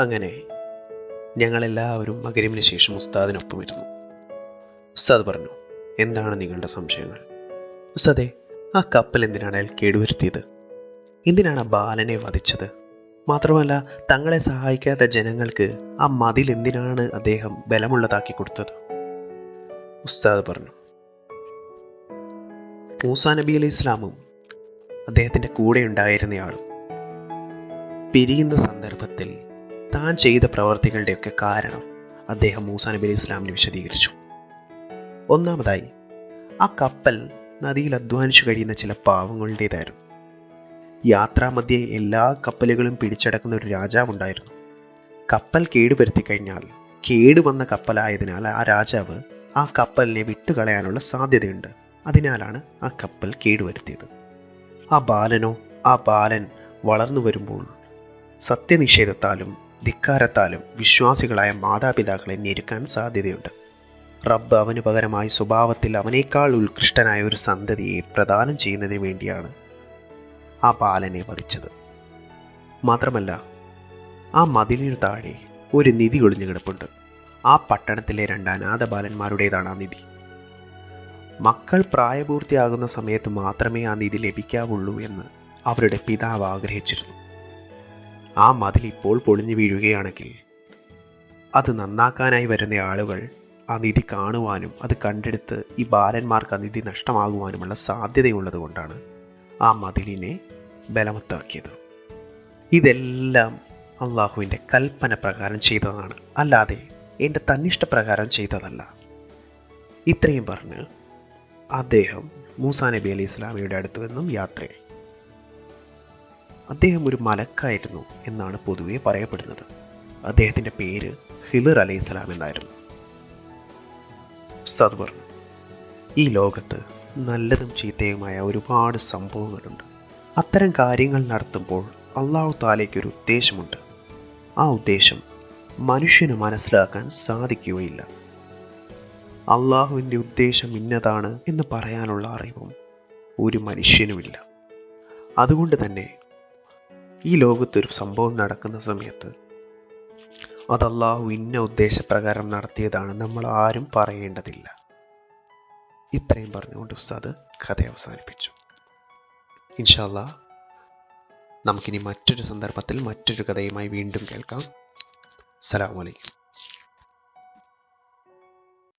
അങ്ങനെ ഞങ്ങളെല്ലാവരും മകരിമിന് ശേഷം ഉസ്താദിനൊപ്പം ഇരുന്നു. ഉസ്താദ് പറഞ്ഞു എന്താണ് നിങ്ങളുടെ സംശയങ്ങൾ? ഉസ്താദെ ആ കപ്പൽ എന്തിനാണ് അയാൾ കേടുവരുത്തിയത്? എന്തിനാണ് ആ ബാലനെ വധിച്ചത്? മാത്രമല്ല തങ്ങളെ സഹായിക്കാത്ത ജനങ്ങൾക്ക് ആ മതിൽ എന്തിനാണ് അദ്ദേഹം ബലമുള്ളതാക്കി കൊടുത്തത്? ഉസ്താദ് പറഞ്ഞു മൂസാ നബി അലൈഹി ഇസ്ലാമും അദ്ദേഹത്തിന്റെ കൂടെ ഉണ്ടായിരുന്നയാളും പിരിയുന്ന സന്ദർഭത്തിൽ താൻ ചെയ്ത പ്രവർത്തികളുടെയൊക്കെ കാരണം അദ്ദേഹം മൂസാ നബി അലൈഹി ഇസ്ലാമിന് വിശദീകരിച്ചു. ഒന്നാമതായി ആ കപ്പൽ നദിയിൽ അധ്വാനിച്ചു കഴിയുന്ന ചില പാവങ്ങളുടേതായിരുന്നു. യാത്രാമധ്യേ എല്ലാ കപ്പലുകളും പിടിച്ചടക്കുന്ന ഒരു രാജാവുണ്ടായിരുന്നു. കപ്പൽ കേടുവരുത്തി കഴിഞ്ഞാൽ കേടുവന്ന കപ്പലായതിനാൽ ആ രാജാവ് ആ കപ്പലിനെ വിട്ടുകളയാനുള്ള സാധ്യതയുണ്ട്. അതിനാലാണ് ആ കപ്പൽ കേടുവരുത്തിയത്. ആ ബാലനോ ആ ബാലൻ വളർന്നു വരുമ്പോൾ സത്യനിഷേധത്താലും ധിക്കാരത്താലും വിശ്വാസികളായ മാതാപിതാക്കളെ ഞെരുക്കാൻ സാധ്യതയുണ്ട്. റബ്ബ് അവന് പകരമായി സ്വഭാവത്തിൽ അവനേക്കാൾ ഉത്കൃഷ്ടനായ ഒരു സന്തതിയെ പ്രദാനം ചെയ്യുന്നതിന് വേണ്ടിയാണ് ആ ബാലനെ വധിച്ചത്. മാത്രമല്ല ആ മതിലിനു താഴെ ഒരു നിധി ഒളിഞ്ഞു കിടപ്പുണ്ട്. ആ പട്ടണത്തിലെ രണ്ട് അനാഥ ബാലന്മാരുടേതാണ് ആ നിധി. മക്കൾ പ്രായപൂർത്തിയാകുന്ന സമയത്ത് മാത്രമേ ആ നിധി ലഭിക്കാവുള്ളൂ എന്ന് അവരുടെ പിതാവ് ആഗ്രഹിച്ചിരുന്നു. ആ മതിൽ ഇപ്പോൾ പൊളിഞ്ഞു വീഴുകയാണെങ്കിൽ അത് നന്നാക്കാനായി വരുന്ന ആളുകൾ ആ നിധി കാണുവാനും അത് കണ്ടെടുത്ത് ഈ ബാലന്മാർക്ക് ആ നിധി നഷ്ടമാകുവാനുമുള്ള സാധ്യതയുള്ളത് കൊണ്ടാണ് ആ മതിലിനെ ബലവത്താക്കിയത്. ഇതെല്ലാം അള്ളാഹുവിന്റെ കൽപ്പന പ്രകാരം ചെയ്തതാണ്. അല്ലാതെ എന്റെ തന്നിഷ്ടപ്രകാരം ചെയ്തതല്ല. ഇത്രയും പറഞ്ഞ് അദ്ദേഹം മൂസാ നബി അലി ഇസ്ലാമിയുടെ അടുത്തു നിന്നും യാത്രയായി. അദ്ദേഹം ഒരു മലക്കായിരുന്നു എന്നാണ് പൊതുവെ പറയപ്പെടുന്നത്. അദ്ദേഹത്തിന്റെ പേര് ഹിലർ അലൈഹി ഇസ്ലാം എന്നായിരുന്നു. സദ്വർ ഈ ലോകത്ത് നല്ലതും ചീത്തയുമായ ഒരുപാട് സംഭവങ്ങളുണ്ട്. അത്തരം കാര്യങ്ങൾ നടത്തുമ്പോൾ അള്ളാഹു താലേക്ക് ഒരു ഉദ്ദേശമുണ്ട്. ആ ഉദ്ദേശം മനുഷ്യന് മനസ്സിലാക്കാൻ സാധിക്കുകയില്ല. അള്ളാഹുവിന്റെ ഉദ്ദേശം ഇന്നതാണ് എന്ന് പറയാനുള്ള അറിവും ഒരു മനുഷ്യനുമില്ല. അതുകൊണ്ട് തന്നെ ഈ ലോകത്തൊരു സംഭവം നടക്കുന്ന സമയത്ത് അത് ഇന്ന ഉദ്ദേശപ്രകാരം നടത്തിയതാണ് നമ്മൾ ആരും പറയേണ്ടതില്ല. ഇത്രയും പറഞ്ഞുകൊണ്ട് ഉസ്താദ് കഥ അവസാനിപ്പിച്ചു. ഇൻഷാല്ല നമുക്കിനി മറ്റൊരു സന്ദർഭത്തിൽ മറ്റൊരു കഥയുമായി വീണ്ടും കേൾക്കാം. അസലാമലൈക്കും